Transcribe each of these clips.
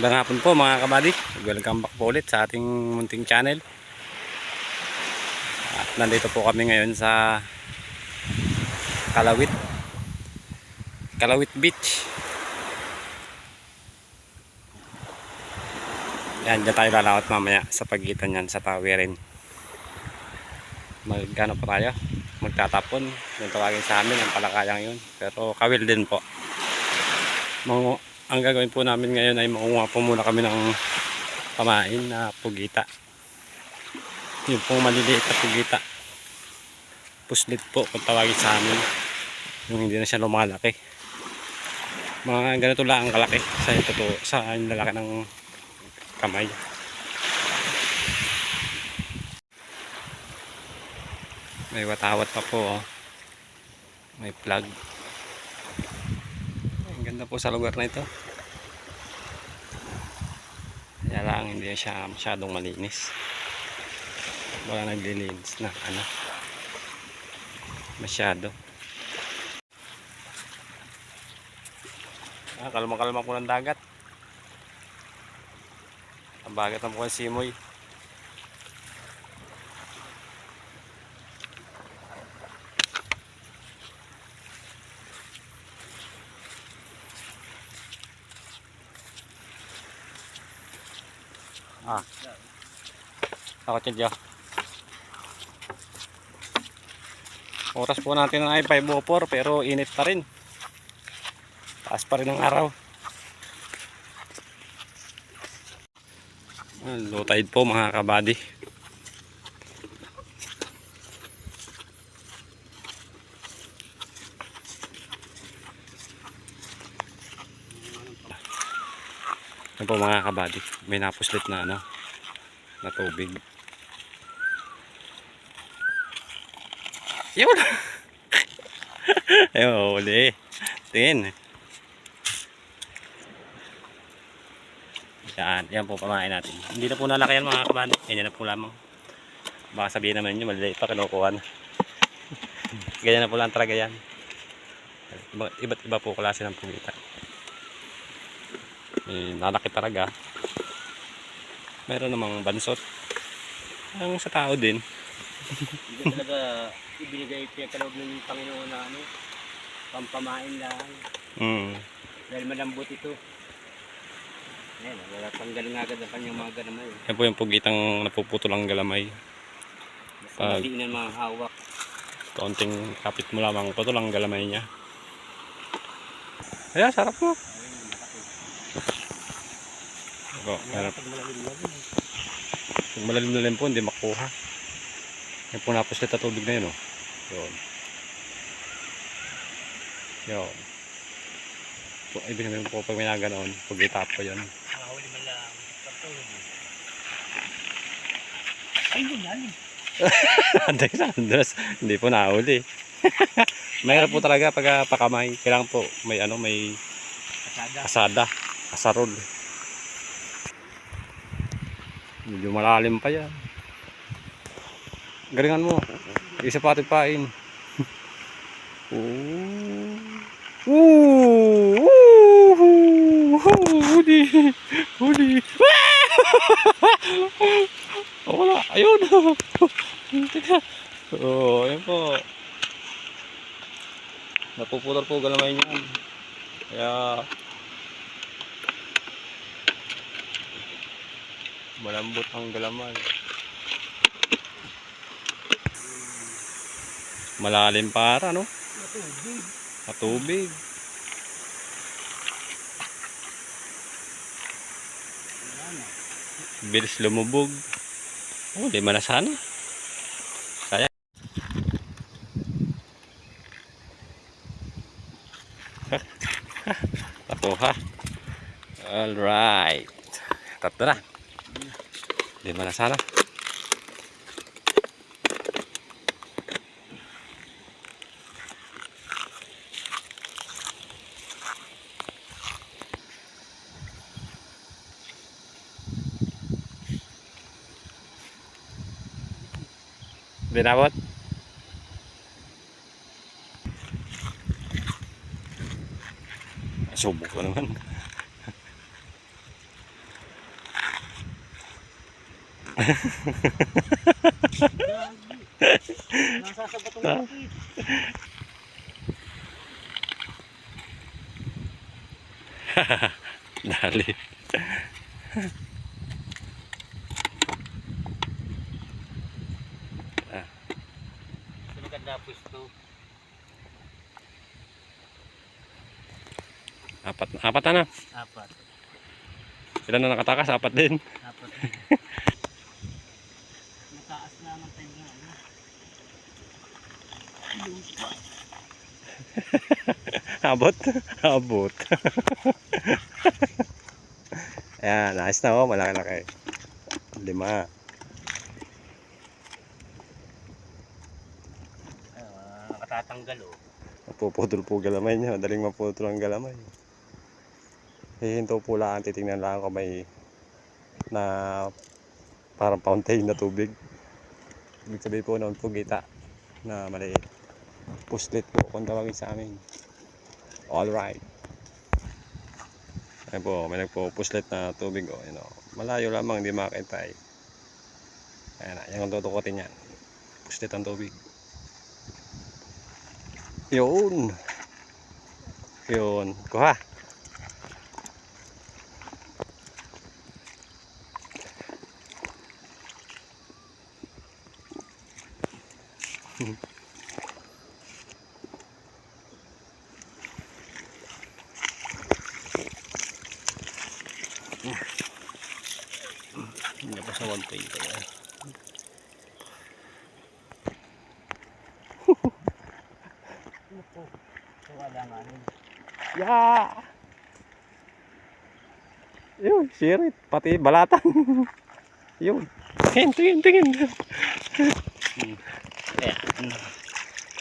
Magandang hapon po mga kabady. Welcome back po ulit sa ating munting channel. At nandito po kami ngayon sa Kalawit. Kalawit Beach. Yan, dyan tayo lalawat mamaya sa pagitan yan sa tawirin. Magkano po tayo? Magtatapon. Yung tawagin sa amin, ang palakayang yun. Pero kawil din po. Mga, ang gagawin po namin ngayon ay makuha po muna kami ng pamain na pugita. Yung pong maliliit na pugita. Puslit po kung tawagin sa amin. Yung hindi na siya lumalaki. Mga ganito lang ang kalaki sa ito to, sa lalaki ng kamay. May watawat pa po oh. May plug. Ganda po sa lugar na ito. Kaya lang hindi siya masyadong malinis. Wala naglilinis na ano. Masyado. Ah, kalma-kalma po ng dagat. Ang bagat ng simoy. Ah. Ako tidyo. Oras po natin ay 5.04 pero init pa rin. Taas pa rin ang araw. Ah, Low tide po mga kabady. Yan po mga kabady. May napuslit na ano na tubig. Yun! Ayun, uli. Tingin. Yan, yan po pamain natin. Hindi na po nalaki yan mga kabady. Yan na po lamang. Baka sabihin naman nyo, maliliit pa kinukuha na. Ganyan na po lang talaga yan. Iba- Iba't iba po klase ng pugita. May nalaki talaga. Meron namang bansot. Ang sa tao din. Hindi talaga ibinigay siya kaloob ng Panginoon na ano, pampamain lang. Mm. Dahil malambot ito. Ayan, wala tanggalin agad ang kanyang mga ganamay. Yan po yung pugitang napuputol ang galamay. Mas Pag- maliinan mga hawak. Kaunting kapit mo lamang putol ang galamay niya. Kaya sarap mo. Ito, meron. Pag malalim na rin po, hindi makuha. Yan po napuslit na tubig na yun, oh. Yun. Yun. Po, ibig sabihin po pag may naganoon, pag itap po yun. Nakahuli man lang. Pagtulog. Ay, yun, lalim. Anday sa Andres. Hindi po nahuli. Mahirap po talaga pag ah, pakamay. Kailangan po may ano, may Kasada. asada, asarol. Medyo malalim pa yan. Galingan mo. Isa pa pain. Ooh. Ooh. Ooh. Huli. Oh, wala. Ayun. Oh, ayun po. Napuputol po galamay niyan. Kaya malambot ang galaman. Malalim para, no? Matubig. Matubig. Bilis lumubog. Oh, lima na. Sayang. Tapuha. Alright. Tatlo na. Lima na sana. Binabot? Subok ko naman. Nasasabat ang bakit. Dali. Sa maganda pwesto. Apat, apat na na. Apat. Sila na nakatakas, apat din. Apat. Tayo nga. ano. Abot? Abot. Ayan, nice na oh, malaki-laki. Lima. Ah, nakatatanggal oh. Mapuputol po galamay niya. Madaling maputol ang galamay. Hihinto po lang. Titingnan lang kung may na parang fountain na tubig. Ibig sabihin po noon po kita na maliit. Puslit po kung tawagin sa amin. Alright. Ayan po, may nagpo-puslit na tubig. Oh, you know. Malayo lamang, hindi makita eh. Ayan na, yan ang tutukotin yan. Puslit ang tubig. Yun. Yun. Kuha. Hindi pa sa 120 yan. Ano po? So, wala nga rin. Yeah! Yun, sirit. Pati balatan. Yun. Tingin, tingin, tingin. Kaya,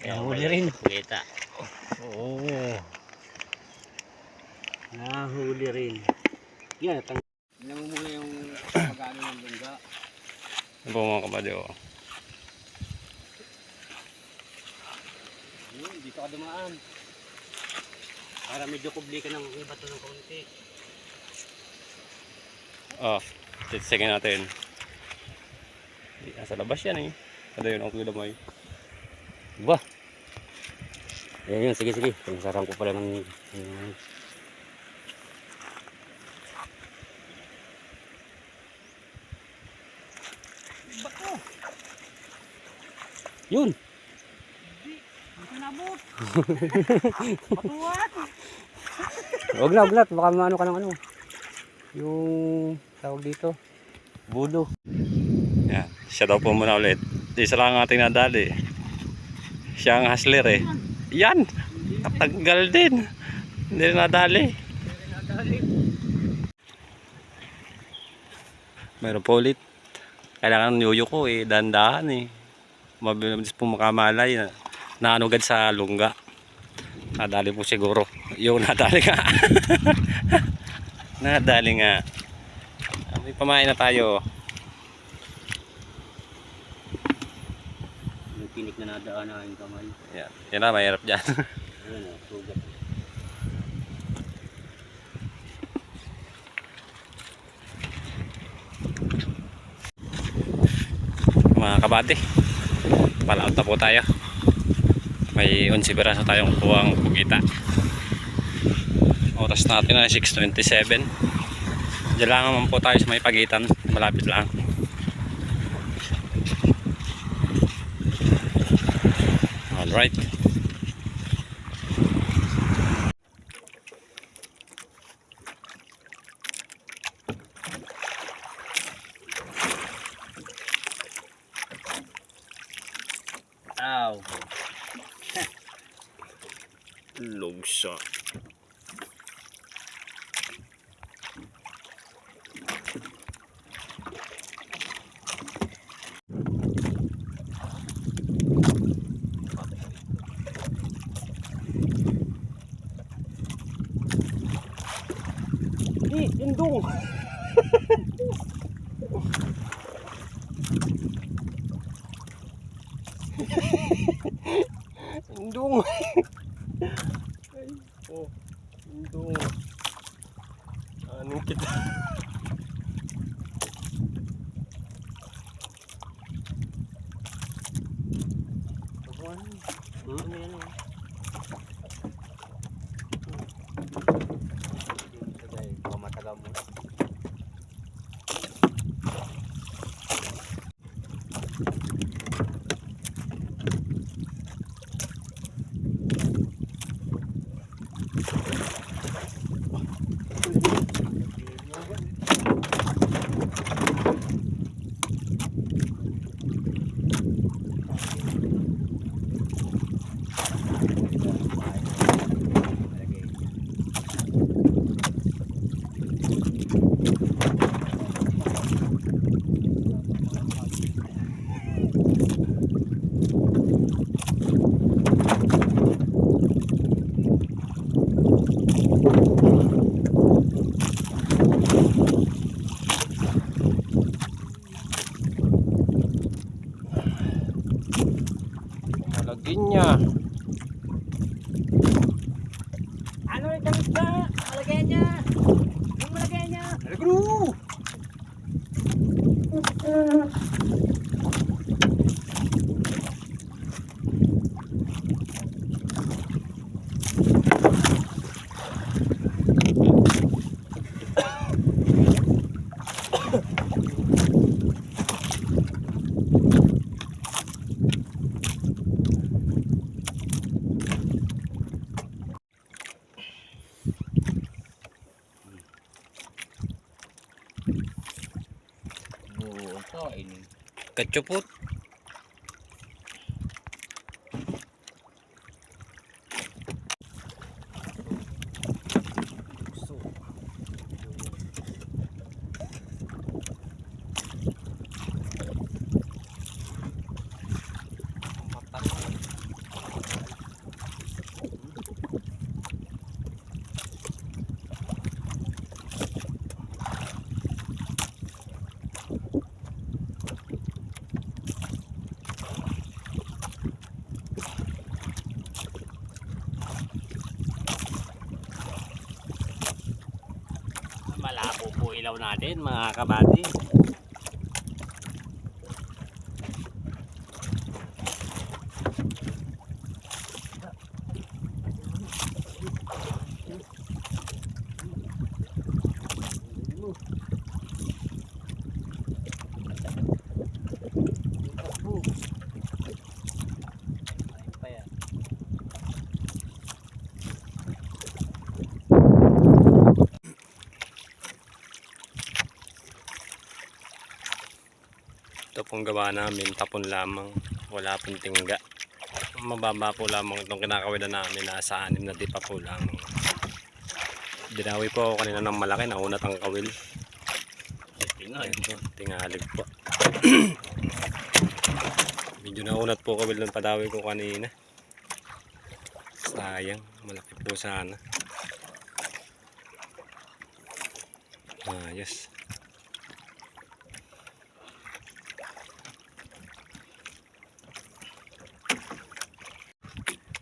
kaya huli rin. Kita. Oo. Nahuli rin. Yan, tang... Tingnan mo muna yung pag-ano ng lungga. Ano po mga kabadyo? Yun, dito ka dumaan. Para medyo kubli ka ng bato ng kaunti. Oh, titisingin natin. Nasa labas yan eh. Ano yun ang kulamay? Ba? Ayan yun, sige sige. Pagsarang ko pala ng... ng- Yun! Huwag na, huwag. Baka maano ka ng ano. Yung tawag dito. Bulo. Yan. Siya daw po muna ulit. Isa lang ang ating nadali. Siya ang hustler eh. Yan! Natanggal din. Hindi rin nadali. Meron po ulit. Kailangan niyuyo ko eh. Dandahan eh. Mabilis po makamalay na naanugad sa lungga. Nadali po siguro. Yung nadali nga. nadali nga. Ah, May pamain na tayo. Yung pinik na nadaan na yung kamay. Yan. Yan na, mahirap dyan. Ayun o, sugat. mga kabate palaot na po tayo may 11 piraso tayong kuwang pugita. Oras natin ay 6.27 Diyan lang naman po tayo sa may pagitan. Malapit lang. Alright 있어. 이 인동 Pamatagal mo. Chuput. Ilaw natin mga kabady. Pong gawa namin, tapon lamang. Wala pong tingga. Mababa po lamang itong kinakawilan namin. Nasa anim na di pa po lamang. Dinawi po ako kanina ng malaki. Naunat ang kawil. Ayun po, tingalig po. Medyo naunat po kawil ng padawi ko kanina. Sayang, malaki po sana. Ayos.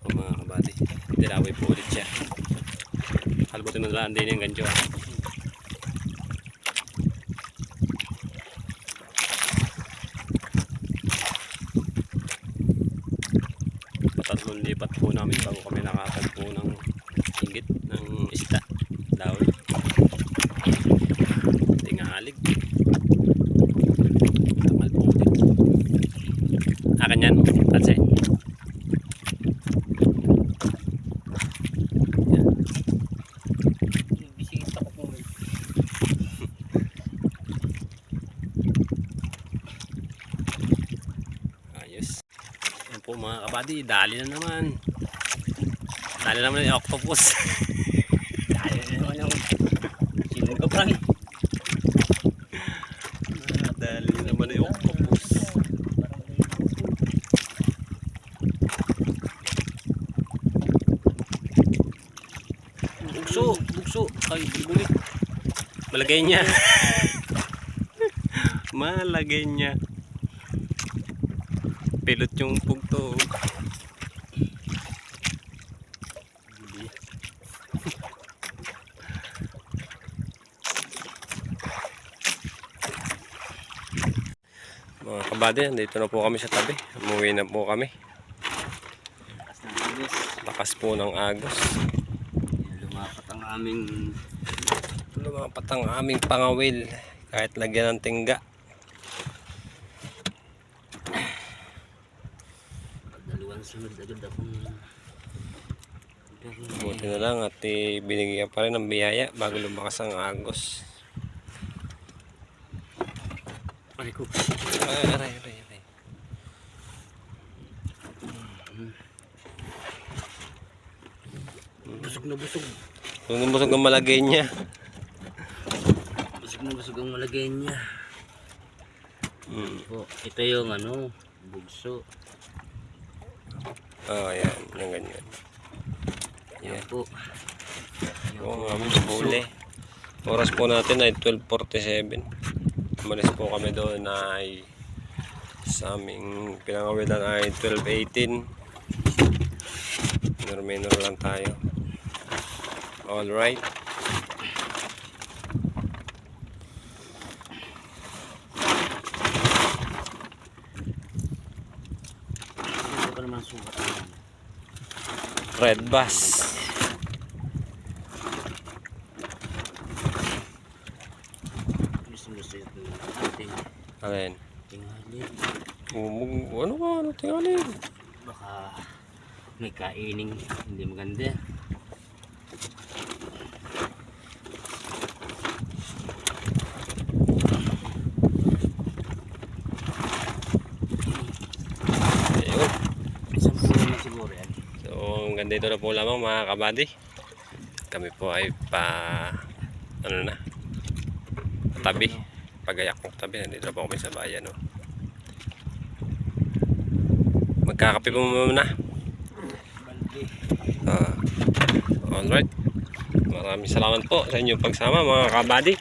O mga kabady. Dilaway po ulit siya. Kalbutin mo lang din yung gancho. ah. Patatlong lipat po namin bago kami nakatagpo ng higit ng isda. Dawit. Tingalig. Tamal po ulit. Akin yan. That's it. Bisita ko po. Ayos. Yan po kabady, dali na naman. Dali na naman yung octopus. Dahil na naman yung sinugaban. Ah, dali na naman yung octopus. Bugso, bugso. Ay, bulit. Malagay niya. Malagay niya. Pilot yung pugto. Mga kabady, dito na po kami sa tabi. Umuwi na po kami. Lakas po ng agos. Lumapat ang aming Lumapat ang aming pangawil. Kahit lagyan ng tingga. dalawang sunod agad akong Buti na lang at eh, binigyan pa rin ng biyaya bago lumakas ang agos. Ko. Ay, aray, aray, aray. Busog na busog. Busog ang malagay niya. Busog na busog ang malagay niya. Hmm. Po, ito yung ano, bugso. Oh, ayan. Yung ganyan. Yan Yan. po. Yan Oo, po, bugso. huli. Oras po natin ay 12.47. Umalis po kami doon ay sa aming pinangawilan ay 12.18. Minor-minor lang tayo. Alright. Naman. Red bus. Gusto gusto ito yung ating Alin? tingali. Umug, ano ka? Ano tingalin? Baka may kaining hindi maganda. Ayun. Isang po naman siguro yan. So, hanggang dito na po lamang mga kabady. Kami po ay pa ano na tabi. Pagayak po tabi. Nandito na po kami sa bayan. No? Magkakape po muna. Ah, alright. Maraming salamat po sa inyong pagsama mga kabady.